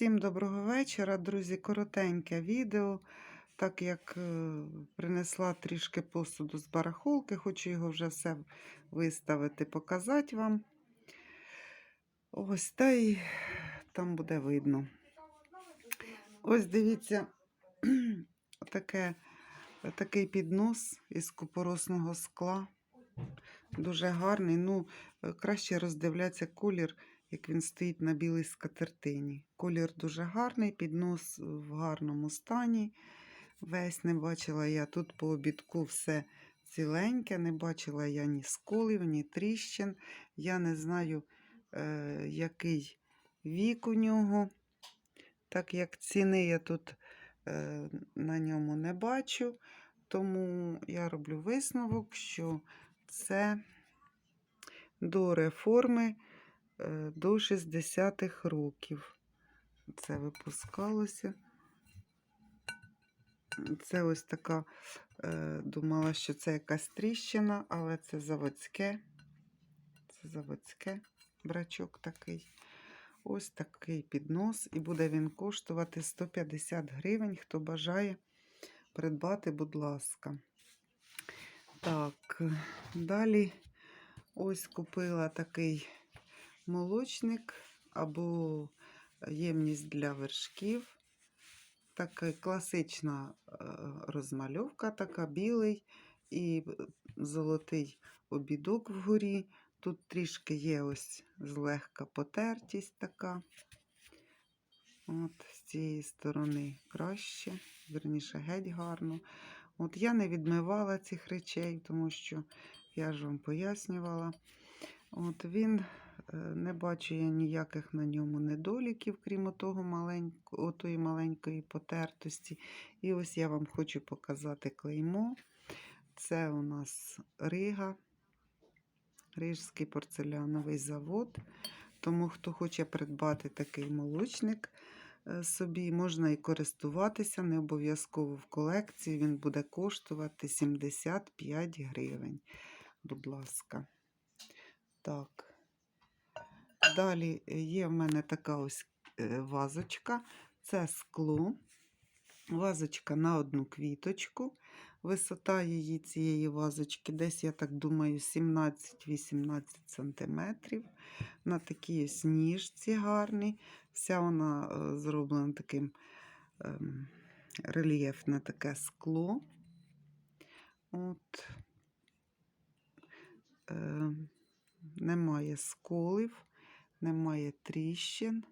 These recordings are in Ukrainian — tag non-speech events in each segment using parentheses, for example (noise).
Всім доброго вечора, друзі. Коротеньке відео. Так як е, принесла трішки посуду з барахолки, хочу його вже все виставити, показати вам. Ось та й там буде видно. Ось дивіться, (clears throat) таке, такий піднос із купоросного скла. Дуже гарний. Ну, е, краще роздивляться колір, як він стоїть на білій скатертині. Колір дуже гарний, піднос в гарному стані. Весь не бачила я тут по обідку все ціленьке, не бачила я ні сколів, ні тріщин. Я не знаю, е, який вік у нього. Так як ціни я тут е, на ньому не бачу, тому я роблю висновок, що це до реформи е, до 60-х років. Це випускалося. Це ось така, е, думала, що це якась тріщина, але це заводське. Це заводське брачок такий. Ось такий піднос, і буде він коштувати 150 гривень. Хто бажає придбати, будь ласка. Так, далі ось купила такий молочник або ємність для вершків. Така класична е, розмальовка, така білий і золотий обідок вгорі. Тут трішки є ось злегка потертість така. От з цієї сторони краще, верніше, геть гарно. От я не відмивала цих речей, тому що я ж вам пояснювала. От він, е, не бачу я ніяких на ньому недоліків, крім того маленької, отої маленької потертості. І ось я вам хочу показати клеймо. Це у нас Рига, Рижський порцеляновий завод. Тому, хто хоче придбати такий молочник собі, можна і користуватися, не обов'язково в колекції. Він буде коштувати 75 гривень. Будь ласка. Так. Далі є в мене така ось е, вазочка. Це скло. Вазочка на одну квіточку. Висота її цієї вазочки десь, я так думаю, 17-18 см. На такій ось ніжці гарній. Вся вона е, зроблена таким ем, рельєфне таке скло. От. Е, немає сколів, немає тріщин.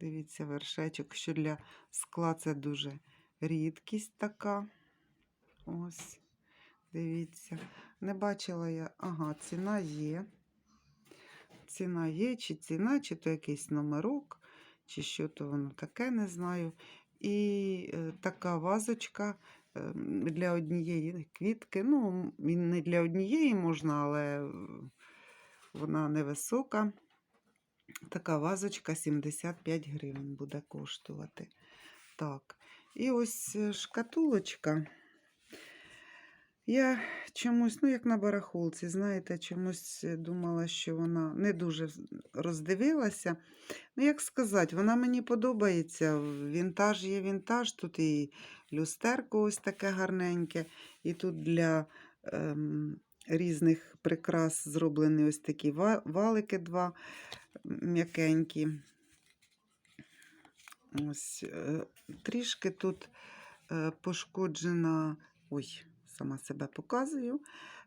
Дивіться, вершечок, що для скла це дуже рідкість така. Ось, дивіться. Не бачила я, ага, ціна є. Ціна є, чи ціна, чи то якийсь номерок, чи що то воно таке, не знаю. І е, така вазочка е, для однієї квітки. Ну, не для однієї можна, але вона невисока. Така вазочка 75 гривень буде коштувати. Так, і ось е, шкатулочка. Я чомусь, ну, як на барахолці, знаєте, чомусь е, думала, що вона не дуже роздивилася. Ну, як сказати, вона мені подобається. Вінтаж є вінтаж, тут і люстерко ось таке гарненьке, і тут для ем, різних прикрас зроблені ось такі валики два м'якенькі. Ось е, трішки тут е, пошкоджена. Ой, сама себе показую.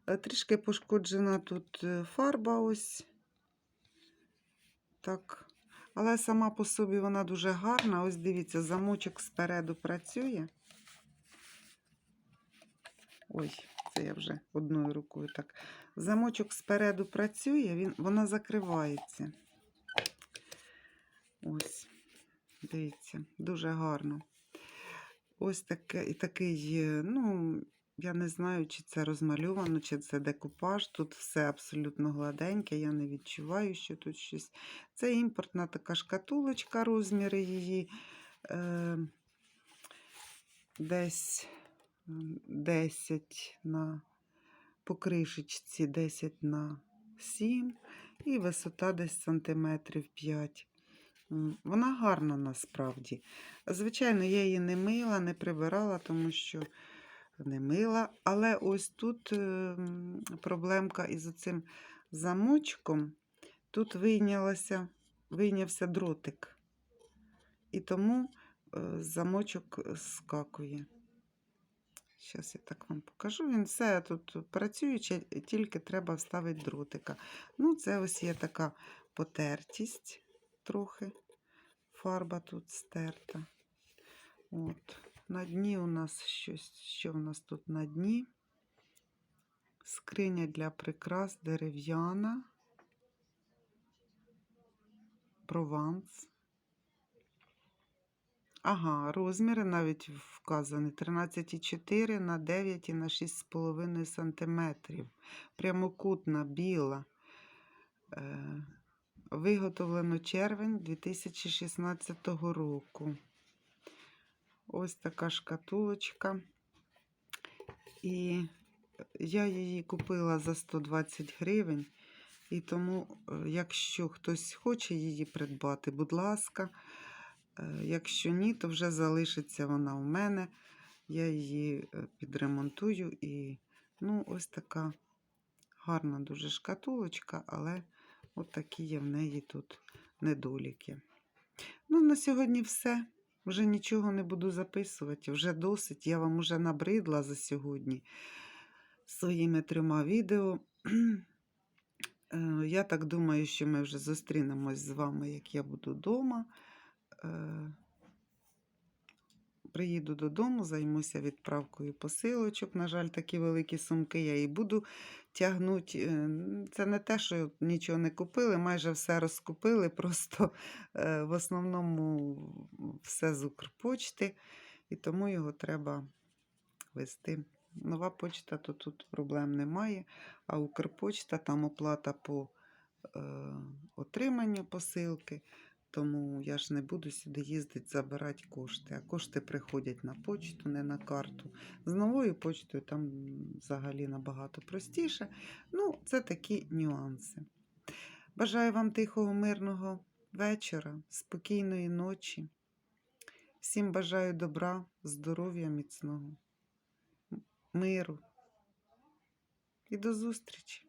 Е, Трішки пошкоджена тут е, фарба ось. Так. Але сама по собі вона дуже гарна. Ось дивіться, замочок спереду працює. Ой, це я вже одною рукою так. Замочок спереду працює, він, вона закривається. Ось, дивіться, дуже гарно. Ось таке, такий, е, ну, я не знаю, чи це розмальовано, чи це декупаж. Тут все абсолютно гладеньке, я не відчуваю, що тут щось. Це імпортна така шкатулочка, розміри її е, десь 10 на по кришечці 10 на 7 і висота десь сантиметрів 5. Вона гарна насправді. Звичайно, я її не мила, не прибирала, тому що не мила. Але ось тут е, проблемка із цим замочком. Тут вийнялася, вийнявся дротик. І тому е, замочок скакує. Зараз я так вам покажу. Він все тут працююче, тільки треба вставити дротика. Ну, це ось є така потертість трохи. Фарба тут стерта. От. На дні у нас щось, що у нас тут на дні? Скриня для прикрас дерев'яна. Прованс. Ага, розміри навіть вказані 13,4 на 9 і на 6,5 см. Прямокутна, біла. Е, Виготовлено червень 2016 року. Ось така шкатулочка. І я її купила за 120 гривень. І тому, е, якщо хтось хоче її придбати, будь ласка. Е, Якщо ні, то вже залишиться вона у мене. Я її е, підремонтую і ну, ось така гарна дуже шкатулочка, але от такі є в неї тут недоліки. Ну, на сьогодні все. Вже нічого не буду записувати, вже досить. Я вам уже набридла за сьогодні своїми трьома відео. Е, Я так думаю, що ми вже зустрінемось з вами, як я буду вдома. Приїду додому, займуся відправкою посилочок. На жаль, такі великі сумки я і буду тягнути. Е, Це не те, що нічого не купили, майже все розкупили. (laughs) Просто е, в основному все з Укрпочти, і тому його треба вести. Нова почта, то тут проблем немає. А Укрпочта там оплата по е, отриманню посилки. Тому я ж не буду сюди їздити забирати кошти. А кошти приходять на почту, не на карту. З новою почтою там взагалі набагато простіше. Ну, це такі нюанси. Бажаю вам тихого, мирного вечора, спокійної ночі. Всім бажаю добра, здоров'я міцного, миру. І до зустрічі!